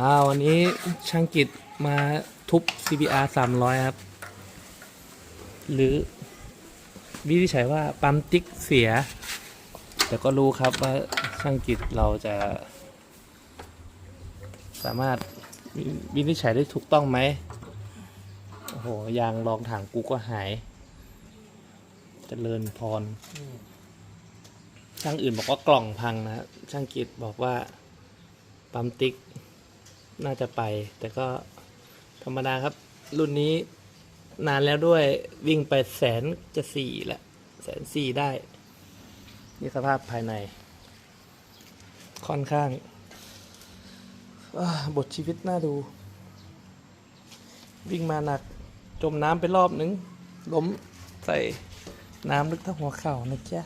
อ่าวันนี้ช่างกิจมาทุบ CBR 300 ครับ หรือวิธีใช้ว่าปั๊มติ๊กเสีย แต่ก็รู้ครับว่าช่างกิจเราจะ สามารถวิวินิจฉัยได้ถูกต้องไหมโอ้โหยางรองถังกูก็หายเจริญพร ช่างอื่นบอกว่ากล่องพังนะฮะช่างกิจบอกว่าปั๊มติ๊ก น่าจะไป แต่ก็ธรรมดาครับ รุ่นนี้นานแล้วด้วยวิ่งไปแสนจะสี่แหละแสนสี่ได้ นี่สภาพภายใน ค่อนข้างบทชีวิตน่าดู วิ่งมาหนัก จมน้ำไปรอบนึง ล้มใส่น้ำลึกเท่าหัวเข่านะจ๊ะ